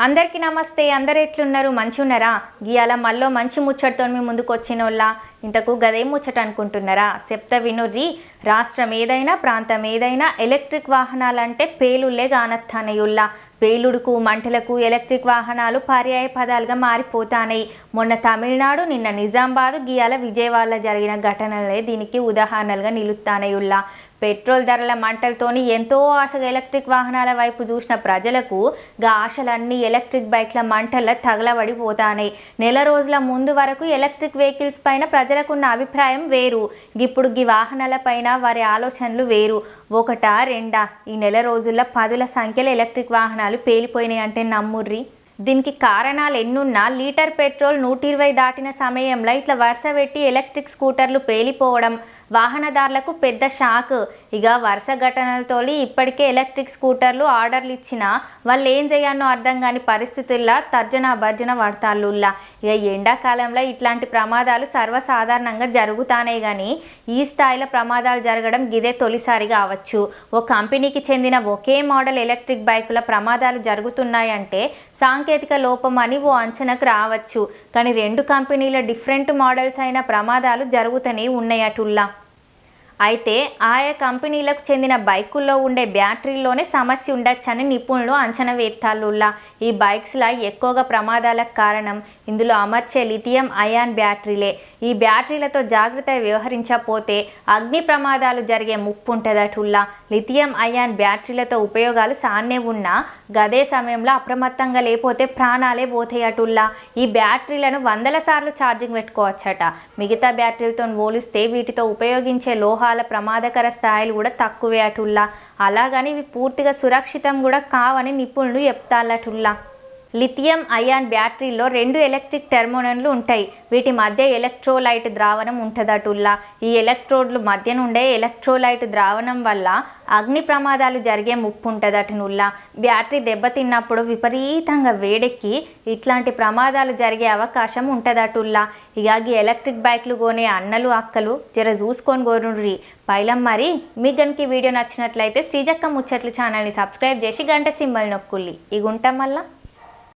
అందరికీ నమస్తే. అందరు ఎట్లున్నారు? మంచి ఉన్నారా గీయాల మళ్ళీ మంచి ముచ్చటతో మీ ముందుకు వచ్చినోళ్ళ ఇంతకు గదే ముచ్చట అనుకుంటున్నారా? చెప్త వినుర్రి. రాష్ట్రం ఏదైనా ప్రాంతం ఏదైనా ఎలక్ట్రిక్ వాహనాలంటే పేలుళ్ళే గానత్తానయుల్లా పేలుడుకు మంటలకు ఎలక్ట్రిక్ వాహనాలు పర్యాయ పదాలుగా మారిపోతాయి మొన్న తమిళనాడు నిన్న నిజామాబాద్ గియాల విజయవాడలో జరిగిన ఘటనలే దీనికి ఉదాహరణలుగా నిలుస్తానయుల్లా పెట్రోల్ ధరల మంటలతోని ఎంతో ఆశగా ఎలక్ట్రిక్ వాహనాల వైపు చూసిన ప్రజలకు గా ఆశలన్నీ ఎలక్ట్రిక్ బైక్ల మంటల తగలబడిపోతాయి నెల రోజుల ముందు వరకు ఎలక్ట్రిక్ వెహికల్స్ పైన ప్రజలకున్న అభిప్రాయం వేరు. ఇప్పుడు గీ వాహనాల పైన వారి ఆలోచనలు వేరు. ఒకటా రెండా? ఈ నెల రోజుల్లో పదుల సంఖ్యలో ఎలక్ట్రిక్ వాహనాలు పేలిపోయినాయి అంటే నమ్ముర్రి? దీనికి కారణాలు ఎన్నున్నా లీటర్ పెట్రోల్ నూట ఇరవై దాటిన సమయంలో ఇట్లా వరుస పెట్టి ఎలక్ట్రిక్ స్కూటర్లు పేలిపోవడం వాహనదారులకు పెద్ద షాక్. ఇక వరుస ఘటనలతోని ఇప్పటికే ఎలక్ట్రిక్ స్కూటర్లు ఆర్డర్లు ఇచ్చినా వాళ్ళు ఏం చేయాలో అర్థం కాని పరిస్థితుల్లో తర్జన భర్జన పడతాళ్ళుల్లా. ఇక ఎండాకాలంలో ఇట్లాంటి ప్రమాదాలు సర్వసాధారణంగా జరుగుతానే కానీ ఈ స్థాయిలో ప్రమాదాలు జరగడం గిదే తొలిసారి కావచ్చు. ఓ కంపెనీకి చెందిన ఒకే మోడల్ ఎలక్ట్రిక్ బైకుల ప్రమాదాలు జరుగుతున్నాయంటే సాంకేతిక లోపం అని ఓ అంచనాకు రావచ్చు. కానీ రెండు కంపెనీల డిఫరెంట్ మోడల్స్ అయిన ప్రమాదాలు జరుగుతూనే ఉన్నాయటుల్లా అయితే ఆయా కంపెనీలకు చెందిన బైకుల్లో ఉండే బ్యాటరీలోనే సమస్య ఉండొచ్చని నిపుణులు అంచనా వేస్తాళ్ళుల్లా ఈ బైక్స్లా ఎక్కువగా ప్రమాదాలకు కారణం ఇందులో అమర్చే లిథియం అయాన్ బ్యాటరీలే. ఈ బ్యాటరీలతో జాగ్రత్త వ్యవహరించకపోతే అగ్ని ప్రమాదాలు జరిగే ముప్పు ఉంటుందటుల్లా లిథియం అయాన్ బ్యాటరీలతో ఉపయోగాలు సాన్నే ఉన్నా గదే సమయంలో అప్రమత్తంగా లేకపోతే ప్రాణాలే పోతాయటుల్లా ఈ బ్యాటరీలను వందల సార్లు ఛార్జింగ్ పెట్టుకోవచ్చట. మిగతా బ్యాటరీలతో పోలిస్తే వీటితో ఉపయోగించే వాళ్ళ ప్రమాదకర స్థాయిలు కూడా తక్కువే అటుల్లా. అలాగని ఇవి పూర్తిగా సురక్షితం కూడా కావని నిపుణులు చెప్తాళ్ళటుల్లా. లిథియం అయాన్ బ్యాటరీలో రెండు ఎలక్ట్రిక్ టెర్మినల్లు ఉంటాయి. వీటి మధ్య ఎలక్ట్రోలైట్ ద్రావణం ఉంటుందటుల్లా. ఈ ఎలక్ట్రోడ్లు మధ్య నుండే ఎలక్ట్రోలైట్ ద్రావణం వల్ల అగ్ని ప్రమాదాలు జరిగే ముప్పు ఉంటుందటనుల్లా బ్యాటరీ దెబ్బతిన్నప్పుడు విపరీతంగా వేడెక్కి ఇట్లాంటి ప్రమాదాలు జరిగే అవకాశం ఉంటుందటుల్లా. ఇక ఈ ఎలక్ట్రిక్ బైక్లు కొనే అన్నలు అక్కలు జర చూసుకొని కోరుండ్రి పైలం మరి మీ గనికి వీడియో నచ్చినట్లయితే శ్రీజక్క ముచ్చట్లు ఛానల్ని సబ్స్క్రైబ్ చేసి గంట సింబల్ నొక్కుల్లి. ఇగుంటాం మళ్ళీ?